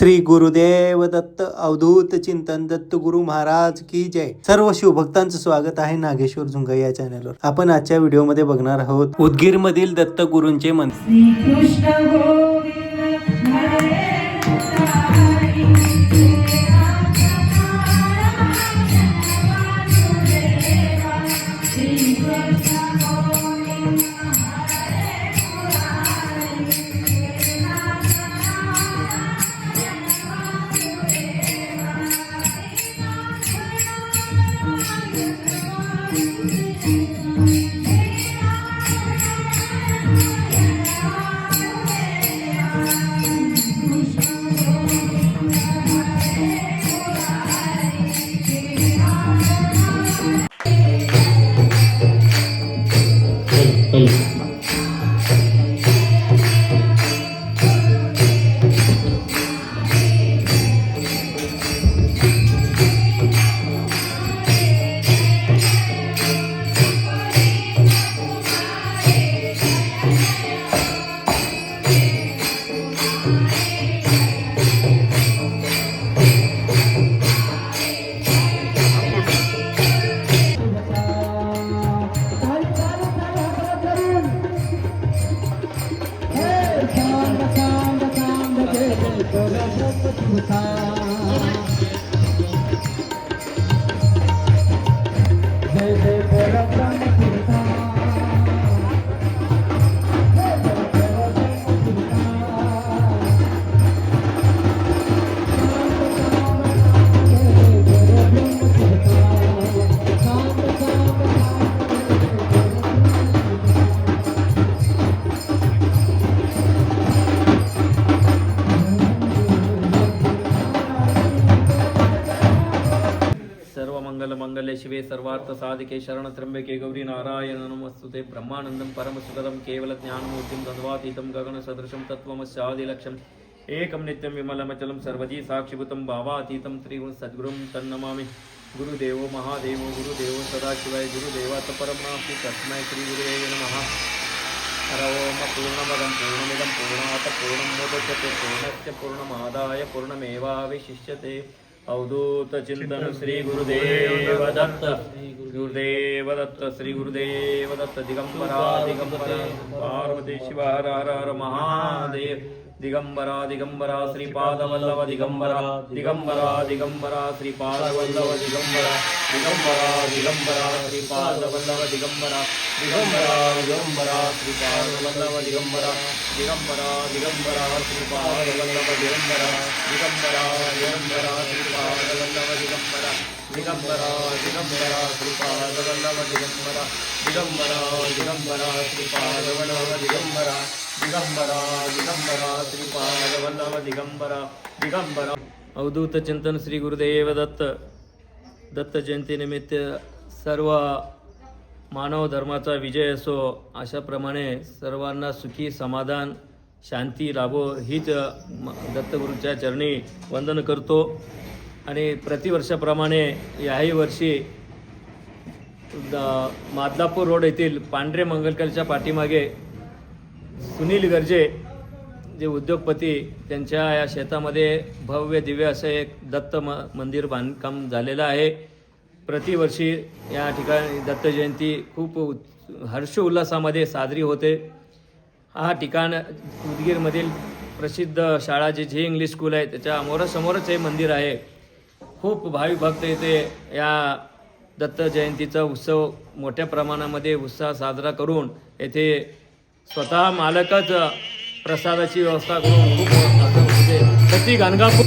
श्री गुरुदेव दत्त अवधूत चिंतन दत्त गुरु महाराज की जय. सर्व शिवभक्तांचं स्वागत आहे नागेश्वर झुंगा या चॅनलवर. आपण आजच्या व्हिडिओमध्ये बघणार आहोत उदगीर मधील दत्त गुरूंचे मंदिर. Thank you. Yeah. शिवे सर्वार्थ साधिके शरण त्र्यंबके गौरी नारायण नमस्तुते ब्रह्मानंदम परमसुखदम केवल ज्ञानमूर्तिं तद्वातीतं गगन सदृशं तत्त्वमस्यादिलक्ष्यम् एकं नित्यं विमलमचलं सर्वजी साक्षिभूतं भावातीतं त्रिगुण सद्गुरुं तन्नमामि गुरुदेवो महादेवो गुरुदेवो सदाशिवाय गुरुदेवात् परं नास्ति तस्मै श्रीगुरुदेव नमः हर ओम पूर्णमदं पूर्णमिदं पूर्णात् पूर्णं मुदच्यते पूर्णस्य पूर्णमादाय पूर्णमेवावशिष्यते ಅವಧೂತ ಚಿಂತನ ಶ್ರೀ ಗುರುದೇವ ದತ್ತ ಗುರುದೇವ ದತ್ತ ಶ್ರೀ ಗುರುದೇವ ದತ್ತ ದಿಗಂಬರ ದಿಗಂಬರ ಪಾರ್ವತಿ ಶಿವ ಹರ ಹರ ಹರ ಮಹಾದೇವ್ ದಿಗಂಬರ ದಿಗಂಬರ ಶ್ರೀಪಾದವಲ್ಲವ ದಿಗಂಬರ ದಿಗಂಬರ ದಿಗಂಬರ ಶ್ರೀಪಾದವಲ್ಲವ ದಿಗಂಬರ ದಿಗಂಬರ ದಿಗಂಬರ ಶ್ರೀಪಾದವಲ್ಲವ ದಿಗಂಬರ ದಿಗಂಬರ ದಿಗಂಬರ ಶ್ರೀಪಾದವಲ್ಲವ ದಿಗಂಬರ ದಿಗಂಬರ ದಿಗಂಬರ ಶ್ರೀಪಾದವಲ್ಲವ ದಿಗಂಬರ ದಿಗಂಬರ ದಿಗಂಬರ ಶ್ರೀಪಾದವಲ್ಲವ ದಿಗಂಬರ ದಿಗಂಬರ ದಿಗಂಬರ ಶ್ರೀಪಾದವಲ್ಲವ ದಿಗಂಬರ ದಿಗಂಬರ ದಿಗಂಬರ ಶ್ರೀಪಾದವಲ್ಲವ ದಿಗಂಬರ ದಿಗಂಬರ ದಿಗಂಬರ ಶ್ರೀಪಾದವಲ್ಲವ ದಿಗಂಬರ ದಿಗಂಬರ ಅವಧೂತ ಚಿಂತನ ಶ್ರೀ ಗುರುದೇವ ದತ್ತ ದತ್ತ ಜಯಂತಿ ನಿಮಿತ್ತ ಸರ್ವ मानव धर्माचा विजय असो अशाप्रमाणे सर्वांना सुखी समाधान शांती लाभो हीच दत्तगुरूच्या चरणी वंदन करतो. आणि प्रतिवर्षाप्रमाणे याही वर्षी द- मादलापूर रोड येथील पांढरे मंगलकरच्या पाठीमागे सुनील गर्जे जे उद्योगपती त्यांच्या या शेतामध्ये भव्य दिव्य असं एक दत्त म मंदिर बांधकाम झालेलं आहे. प्रतिवर्षी या ठिकाणी दत्त जयंती खूप उत्- हर्ष उल्हासामध्ये साजरी होते. हा ठिकाण उदगीरमधील प्रसिद्ध शाळा जे झे इंग्लिश स्कूल आहे त्याच्या अमोरासमोरच हे मंदिर आहे. खूप भावी भक्त येथे या दत्त जयंतीचा उत्सव मोठ्या प्रमाणामध्ये उत्साह साजरा करून येथे स्वतः मालकच प्रसादाची व्यवस्था करून खूप प्रति गाणगापूर